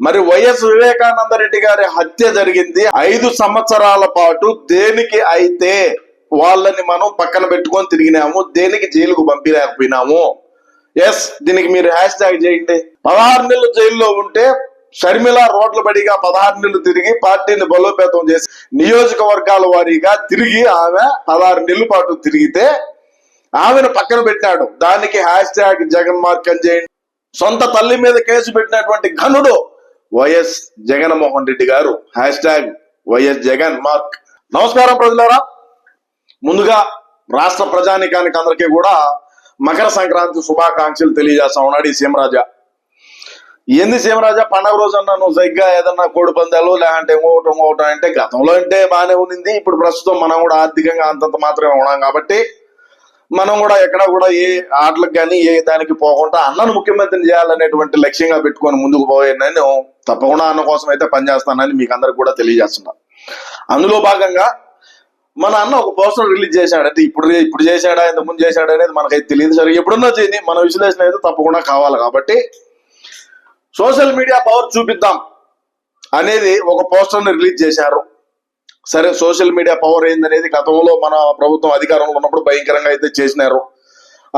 మరి వైఎస్ వివేకానంద రెడ్డి గారి హత్య జరిగింది. ఐదు సంవత్సరాల పాటు దేనికి అయితే వాళ్ళని మనం పక్కన పెట్టుకొని తిరిగినాము దేనికి జైలుకు పంపించలేకపోయినాము ఎస్ దీనికి మీరు హ్యాష్ ట్యాగ్ చేయండి. పదహారు నెలలు జైల్లో ఉంటే షర్మిల రోడ్ల బడిగా పదహారు నెలలు తిరిగి పార్టీని బలోపేతం చేసి నియోజకవర్గాల వారీగా తిరిగి ఆమె పదహారు నెలల పాటు తిరిగితే ఆమెను పక్కన పెట్టాడు దానికి హ్యాష్ ట్యాగ్ జగన్ మార్కం చేయండి. సొంత తల్లి మీద కేసు పెట్టినటువంటి ఘనుడు వైఎస్ జగన్మోహన్ రెడ్డి గారు. Hashtag YS Jagan mark. నమస్కారం ప్రజలారా. ముందుగా రాష్ట్ర ప్రజానికానికి అందరికీ కూడా మకర సంక్రాంతి శుభాకాంక్షలు తెలియజేస్తా ఉన్నాడు ఈ సీమరాజా. ఏంది సీమరాజా? పండగ రోజన్నా నువ్వు సరిగ్గా ఏదన్నా కోడి పందాలు లేదంటే ఇంకొకటి ఇంకొకటి అంటే గతంలో అంటే బాగానే ఉన్నింది. ఇప్పుడు ప్రస్తుతం మనం కూడా ఆర్థికంగా అంతంత మాత్రమే ఉన్నాం కాబట్టి మనం కూడా ఎక్కడ కూడా ఏ ఆటలకు కానీ ఏ దానికి పోకుండా అన్నను ముఖ్యమంత్రిని చేయాలనేటువంటి లక్ష్యంగా పెట్టుకొని ముందుకు పోయాను నేను. తప్పకుండా అన్న కోసం అయితే పనిచేస్తానని మీకు అందరికి కూడా తెలియజేస్తున్నా. అందులో భాగంగా మన అన్న ఒక పోస్టర్ రిలీజ్ చేశాడు. అంటే ఇప్పుడు ఇప్పుడు చేశాడా ఇంత ముందు చేశాడా అనేది మనకైతే తెలియదు. సరే ఎప్పుడున్నా చేయండి. మన విశ్లేషణ అయితే తప్పకుండా కావాలి కాబట్టి సోషల్ మీడియా పవర్ చూపిద్దాం అనేది ఒక పోస్టర్ని రిలీజ్ చేశారు. సరే సోషల్ మీడియా పవర్ ఏందనేది గతంలో మన ప్రభుత్వం అధికారంలో ఉన్నప్పుడు భయంకరంగా అయితే చేసినారు.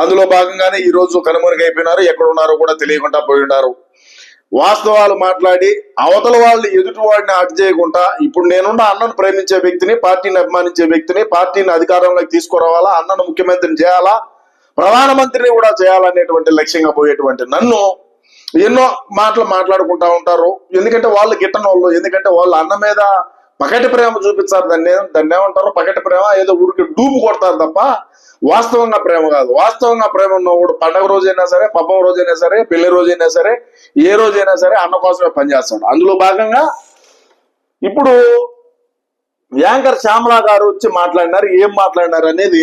అందులో భాగంగానే ఈ రోజు కనుమరుగైపోయినారు. ఎక్కడ ఉన్నారో కూడా తెలియకుండా పోయి ఉన్నారు వాస్తవాలు మాట్లాడి అవతల వాళ్ళు ఎదుటి వాడిని అటు చేయకుండా ఇప్పుడు నేనున్న అన్నను ప్రేమించే వ్యక్తిని పార్టీని అభిమానించే వ్యక్తిని పార్టీని అధికారంలోకి తీసుకురావాలా అన్నను ముఖ్యమంత్రిని చేయాలా ప్రధానమంత్రిని కూడా చేయాలనేటువంటి లక్ష్యంగా పోయేటువంటి నన్ను ఎన్నో మాటలు మాట్లాడుకుంటా ఉంటారు. ఎందుకంటే వాళ్ళు గిట్టని వాళ్ళు ఎందుకంటే వాళ్ళు అన్న మీద పకటి ప్రేమ చూపించారు. దాన్ని దాన్ని ఏమంటారు? పకటి ప్రేమ ఏదో ఊరికి డూబు కొడతారు తప్ప వాస్తవంగా ప్రేమ కాదు. వాస్తవంగా ప్రేమ ఉన్నవాడు పండగ రోజైనా సరే పబ్బం రోజైనా సరే పెళ్ళి రోజైనా సరే ఏ రోజైనా సరే అన్న కోసమే పనిచేస్తాడు అందులో భాగంగా ఇప్పుడు యాంకర్ శ్యామలా గారు వచ్చి మాట్లాడినారు ఏం మాట్లాడినారు అనేది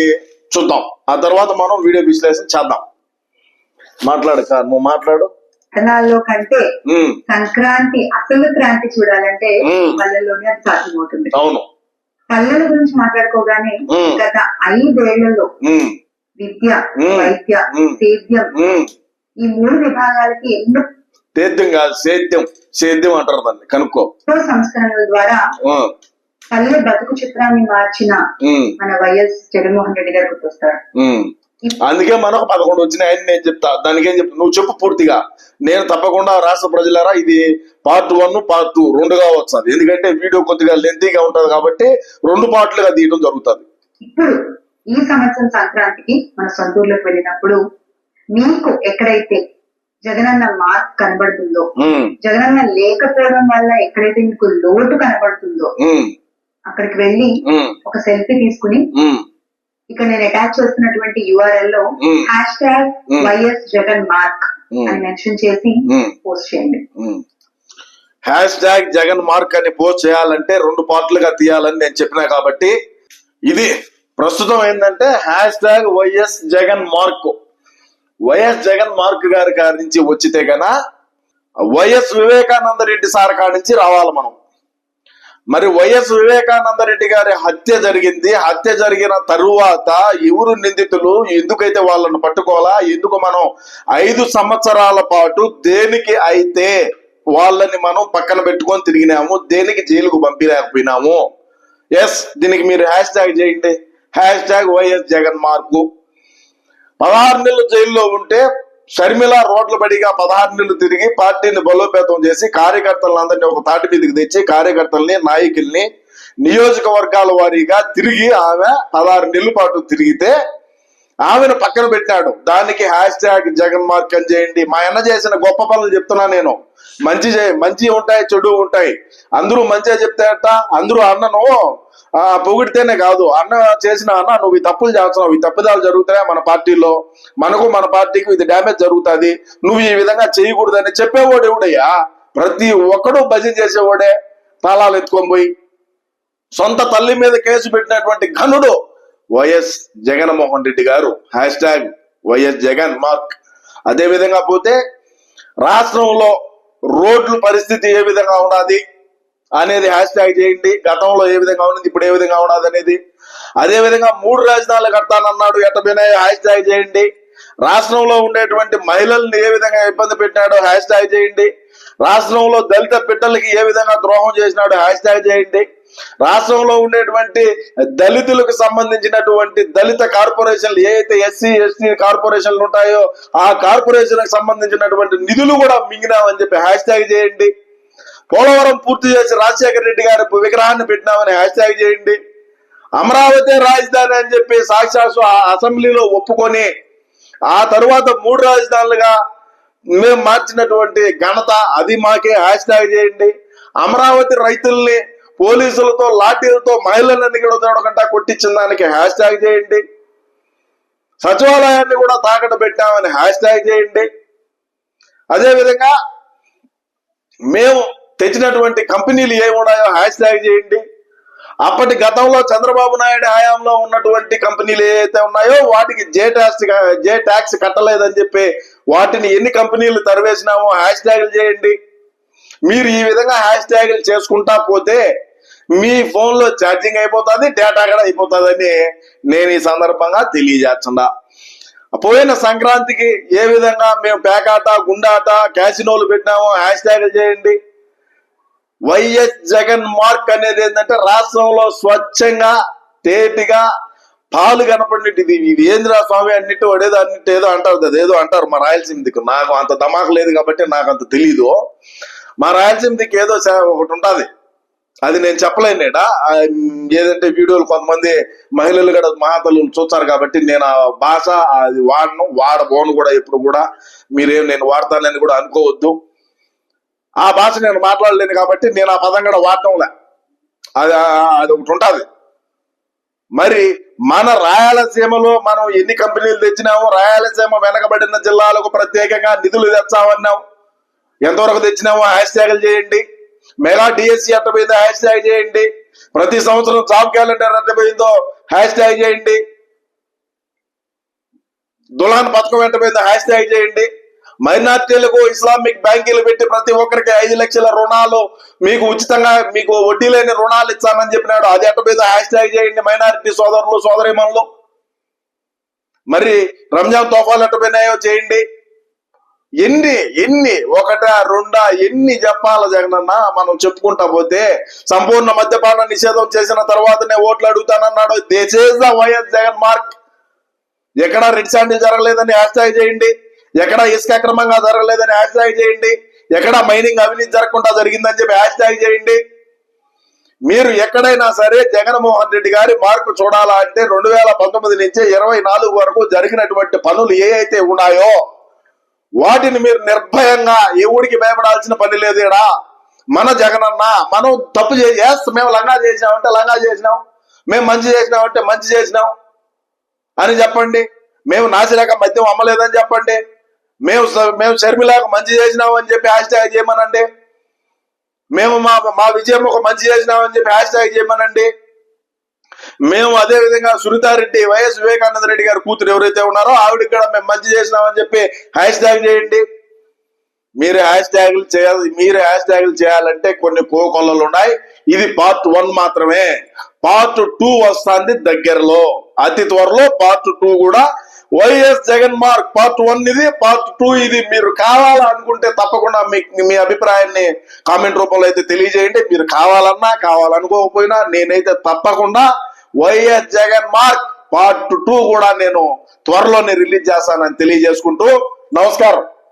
చూద్దాం. ఆ తర్వాత మనం వీడియో విశ్లేషణ చేద్దాం. మాట్లాడు కాదు నువ్వు మాట్లాడు. పట్టణాల్లో కంటే సంక్రాంతి అసలు క్రాంతి చూడాలంటే. పల్లెల్లోనే అది సాధ్యమవుతుంది. అవును. పల్లెల గురించి మాట్లాడుకోగానే. గత ఐదేళ్ళలో విద్య. వైద్య. సేద్యం. ఈ మూడు విభాగాలకి ఎన్నో సేద్యం కాదు సేద్యం సేద్యం అంటారు దాన్ని కనుక్కో సంస్కరణల ద్వారా పల్లె బతుకు చిత్రాన్ని మార్చిన మన వైఎస్ జగన్మోహన్ రెడ్డి గారు గుర్తొస్తారు. అందుకే మనకు పదకొండు వచ్చినాయని నేను చెప్తా. దానికి ఏం చెప్తా? నువ్వు చెప్పు పూర్తిగా. నేను తప్పకుండా రాష్ట్ర ప్రజలారా ఇది పార్ట్ వన్ పార్ట్ టూ రెండుగా వస్తుంది ఎందుకంటే వీడియో కొద్దిగా లెంతీగా ఉంటది కాబట్టి రెండు పార్ట్లుగా తీయడం జరుగుతుంది. ఇప్పుడు ఈ సంవత్సరం సంక్రాంతికి మన సొంతూరులోకి వెళ్ళినప్పుడు మీకు ఎక్కడైతే జగనన్న మార్క్ కనబడుతుందో జగనన్న లేకపోవడం వల్ల ఎక్కడైతే మీకు లోటు కనబడుతుందో అక్కడికి వెళ్ళి ఒక సెల్ఫీ తీసుకుని ఇక్కడ నేను అటాచ్ చేస్తున్నటువంటి యూఆర్ఎల్లో. Hash tag. YS Jagan mark. అని మెన్షన్ చేసి. పోస్ట్ చేయండి హ్యాష్ ట్యాగ్ జగన్ మార్క్ అని పోస్ట్ చేయాలంటే రెండు పార్ట్లుగా తీయాలని నేను చెప్పినా కాబట్టి ఇది ప్రస్తుతం ఏంటంటే hashtag YS Jagan mark YS Jagan mark గారి కాడి నుంచి వచ్చితే గన వైఎస్ వివేకానంద రెడ్డి సార్ కాడి నుంచి రావాలి మనం మరి వైఎస్ వివేకానంద రెడ్డి గారి హత్య జరిగింది. హత్య జరిగిన తరువాత ఎవరు నిందితులు? ఎందుకైతే వాళ్ళను పట్టుకోవాలా? ఎందుకు మనం ఐదు సంవత్సరాల పాటు దేనికి అయితే వాళ్ళని మనం పక్కన పెట్టుకొని తిరిగినాము? దేనికి జైలుకు పంపించలేకపోయినాము ఎస్ దీనికి మీరు హ్యాష్ ట్యాగ్ చేయండి. Hashtag YS Jagan mark. పదహారు నెలలు జైల్లో ఉంటే షర్మిల రోడ్ల బడిగా పదహారు నెలలు తిరిగి పార్టీని బలోపేతం చేసి కార్యకర్తలందరినీ ఒక తాటి మీదకి తెచ్చి కార్యకర్తల్ని నాయకుల్ని నియోజకవర్గాల వారీగా తిరిగి ఆమె పదహారు నెలల పాటు తిరిగితే ఆమెను పక్కన పెట్టాడు. దానికి హ్యాష్ ట్యాగ్ జగన్ మార్క్ చేయండి. మా అన్న చేసిన గొప్ప పనులు చెప్తున్నా నేను. మంచి మంచి ఉంటాయి చెడు ఉంటాయి. అందరూ మంచిగా చెప్తారట అందరూ అన్నను ఆ, పొగిడితేనే కాదు. అన్న చేసిన అన్న నువ్వు ఈ తప్పులు చేస్తున్నావు. ఈ తప్పిదాలు జరుగుతాయి మన పార్టీలో. మనకు మన పార్టీకి ఇది డ్యామేజ్ జరుగుతుంది. నువ్వు ఈ విధంగా చేయకూడదని చెప్పేవాడు ఎవడయ్యా? ప్రతి ఒక్కడు భజన చేసేవాడే. తాళాలు ఎత్తుకొని పోయి సొంత తల్లి మీద కేసు పెట్టినటువంటి ఘనుడు వైఎస్ జగన్మోహన్ రెడ్డి గారు hashtag YS Jagan mark. అదే విధంగా పోతే రాష్ట్రంలో రోడ్ల పరిస్థితి ఏ విధంగా ఉన్నది అనేది హ్యాష్ ట్యాగ్ చేయండి. గతంలో ఏ విధంగా ఉన్నది ఇప్పుడు ఏ విధంగా ఉన్నది అనేది. అదే విధంగా మూడు రాజధానులు కడతానన్నాడు ఎట్టబోయినా హ్యాష్ ట్యాగ్ చేయండి. రాష్ట్రంలో ఉండేటువంటి మహిళల్ని ఏ విధంగా ఇబ్బంది పెట్టాడో హ్యాష్ ట్యాగ్ చేయండి. రాష్ట్రంలో దళిత బిడ్డలకి ఏ విధంగా ద్రోహం చేసినాడు హ్యాష్ ట్యాగ్ చేయండి. రాష్ట్రంలో ఉండేటువంటి దళితులకు సంబంధించినటువంటి దళిత కార్పొరేషన్లు ఏవైతే ఎస్సీ ఎస్టీ కార్పొరేషన్లు ఉంటాయో ఆ కార్పొరేషన్ సంబంధించినటువంటి నిధులు కూడా మింగినామని చెప్పి హ్యాష్ ట్యాగ్ చేయండి. పోలవరం పూర్తి చేసి రాజశేఖర రెడ్డి గారి విగ్రహాన్ని పెట్టినామని హ్యాష్ ట్యాగ్ చేయండి. అమరావతి రాజధాని అని చెప్పి సాక్షాత్ అసెంబ్లీలో ఒప్పుకొని ఆ తరువాత మూడు రాజధానులుగా మేము మార్చినటువంటి ఘనత అది మాకే హ్యాష్ ట్యాగ్ చేయండి. అమరావతి రైతుల్ని పోలీసులతో లాఠీలతో మహిళలన్నీ కూడా చూడకుండా కొట్టించిన దానికి హ్యాష్ ట్యాగ్ చేయండి. సచివాలయాన్ని కూడా తాకట పెట్టామని హ్యాష్ ట్యాగ్ చేయండి. అదేవిధంగా మేము తెచ్చినటువంటి కంపెనీలు ఏమి ఉన్నాయో హ్యాష్ ట్యాగ్ చేయండి. అప్పటి గతంలో చంద్రబాబు నాయుడు హయాంలో ఉన్నటువంటి కంపెనీలు ఏవైతే ఉన్నాయో వాటికి జే ట్యాక్స్ జే ట్యాక్స్ కట్టలేదని చెప్పి వాటిని ఎన్ని కంపెనీలు తరివేసినామో హ్యాష్ ట్యాగులు చేయండి. మీరు ఈ విధంగా హ్యాష్ ట్యాగులు చేసుకుంటా పోతే మీ ఫోన్లో ఛార్జింగ్ అయిపోతుంది డేటా కూడా అయిపోతుందని నేను ఈ సందర్భంగా తెలియజేస్తున్నా. పోయిన సంక్రాంతికి ఏ విధంగా మేము పేకాట గుండాట క్యాసినోలు పెట్టినామో హ్యాష్ ట్యాగులు చేయండి. వైఎస్ జగన్ మార్క్ అనేది ఏంటంటే రాష్ట్రంలో స్వచ్ఛంగా తేటిగా పాలు కనపడినట్టు ఇది. ఇది స్వామి అన్నిటి వాడేదో అన్నిటి ఏదో అంటారు కదా. ఏదో అంటారు మా రాయలసీమ దిక్కు నాకు అంత దమాకు లేదు కాబట్టి నాకు అంత తెలీదు. మా రాయలసీమ దిక్కు ఏదో ఒకటి ఉంటుంది. అది నేను చెప్పలేను నేట ఏదంటే వీడియోలు కొంతమంది మహిళలు కూడా మహాతలు చూస్తారు కాబట్టి నేను ఆ భాష అది వాడను వాడబోను కూడా ఎప్పుడు కూడా. మీరేం నేను వాడతానని కూడా అనుకోవద్దు. ఆ భాష నేను మాట్లాడలేను కాబట్టి నేను ఆ పదం కూడా వాడటంలే. అది అది ఒకటి ఉంటుంది. మరి మన రాయలసీమలో మనం ఎన్ని కంపెనీలు తెచ్చినాము రాయలసీమ వెనకబడిన జిల్లాలకు ప్రత్యేకంగా నిధులు తెచ్చామన్నాం. ఎంతవరకు తెచ్చినాము హ్యాష్ ట్యాగులు చేయండి. మెగా డిఎస్సి అట్ట మీద హ్యాష్ ట్యాగ్ చేయండి. ప్రతి సంవత్సరం జాబ్ క్యాలెండర్ ఎట్ట పోయిందో హ్యాష్ ట్యాగ్ చేయండి. దులాన్ పథకం వెంట పోయిందో హ్యాష్ ట్యాగ్ చేయండి. మైనార్టీలకు ఇస్లామిక్ బ్యాంకులు పెట్టి ప్రతి ఒక్కరికి ఐదు లక్షల రుణాలు మీకు ఉచితంగా మీకు వడ్డీ లేని రుణాలు ఇస్తానని చెప్పినాడు. అది అటు మీద హ్యాష్ ట్యాగ్ చేయండి మైనారిటీ సోదరులు సోదరిమణులు. మరి రంజాన్ తోఫాలు ఎట్ట పోయినాయో చేయండి. ఎన్ని ఎన్ని ఒకటా రెండా ఎన్ని చెప్పాల జగనన్న మనం చెప్పుకుంటా పోతే సంపూర్ణ మద్యపాన నిషేధం చేసిన తర్వాతనే ఓట్లు అడుగుతానన్నాడు. This is the YS Jagan mark ఎక్కడ రెడ్ శాండిల్ జరగలేదని హ్యాష్ ట్యాగ్ చేయండి. ఎక్కడ ఇసుక అక్రమంగా జరగలేదని హ్యాష్ ట్యాగ్ చేయండి. ఎక్కడ మైనింగ్ అవినీతి జరగకుండా జరిగిందని చెప్పి హ్యాష్ ట్యాగ్ చేయండి. మీరు ఎక్కడైనా సరే జగన్మోహన్ రెడ్డి గారి మార్పు చూడాలా అంటే రెండు వేల పంతొమ్మిది నుంచి ఇరవై నాలుగు వరకు జరిగినటువంటి పనులు ఏ అయితే ఉన్నాయో వాటిని మీరు నిర్భయంగా ఎవడికి భయపడాల్సిన పని లేదు మన జగనన్న మనం తప్పు చేసి మేము లంగా చేసినామంటే లంగా చేసినాం. మేము మంచి చేసినామంటే మంచి చేసినాం. అని చెప్పండి. మేము నాసిరాక మద్యం అమ్మలేదని చెప్పండి. మేము మేము షర్మిలాకు మంచి చేసినాం అని చెప్పి హ్యాష్ ట్యాగ్ చేయమనండి. మేము మా మా విజయం ఒక మంచి చేసినామని చెప్పి హ్యాష్ ట్యాగ్ చేయమనండి. మేము అదే విధంగా సునీతారెడ్డి వైఎస్ వివేకానంద రెడ్డి గారి కూతురు ఎవరైతే ఉన్నారో ఆవిడ కూడా మేము మంచి చేసినామని చెప్పి హ్యాష్ ట్యాగ్ చేయండి. మీరు హ్యాష్ ట్యాగులు చేయాలి మీరు హ్యాష్ ట్యాగులు చేయాలంటే కొన్ని కోకొల్లలు ఉన్నాయి. ఇది పార్ట్ వన్ మాత్రమే. పార్ట్ టూ వస్తుంది దగ్గరలో. అతి త్వరలో పార్ట్ టూ కూడా YS Jagan mark part one ఇది పార్ట్ టూ ఇది. మీరు కావాలనుకుంటే తప్పకుండా మీ మీ అభిప్రాయాన్ని కామెంట్ రూపంలో అయితే తెలియజేయండి. మీరు కావాలన్నా కావాలనుకోకపోయినా నేనైతే తప్పకుండా YS Jagan mark part two కూడా నేను త్వరలోనే రిలీజ్ చేస్తానని తెలియజేసుకుంటూ నమస్కారం.